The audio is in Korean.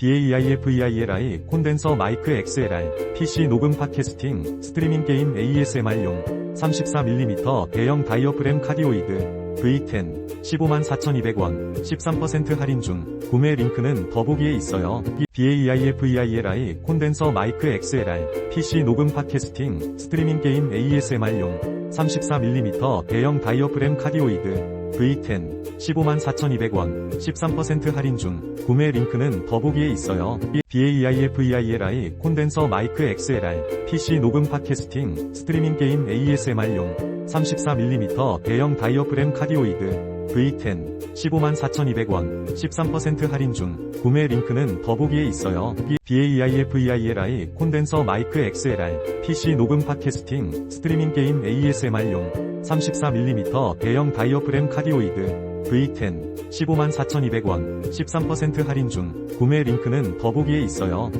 BAEIFEILI 콘덴서 마이크 XLR PC 녹음 팟캐스팅 스트리밍 게임 ASMR용 34mm 대형 다이어프램 카디오이드 V10 154,200원 13% 할인 중 구매 링크는 더보기에 있어요. BAEIFEILI 콘덴서 마이크 XLR PC 녹음 팟캐스팅 스트리밍 게임 ASMR용 34mm 대형 다이어프램 카디오이드 V10 154,200원 13% 할인 중 구매 링크는 더보기에 있어요. BAEIFEILI 콘덴서 마이크 XLR PC 녹음 팟캐스팅 스트리밍 게임 ASMR용 34mm 대형 다이어프램 카디오이드 V10 154,200원 13% 할인 중 구매 링크는 더보기에 있어요. BAEIFEILI 콘덴서 마이크 XLR PC 녹음 팟캐스팅 스트리밍 게임 ASMR용 34mm 대형 다이어프램 카디오이드 V10 154,200원 13% 할인 중 구매 링크는 더보기에 있어요.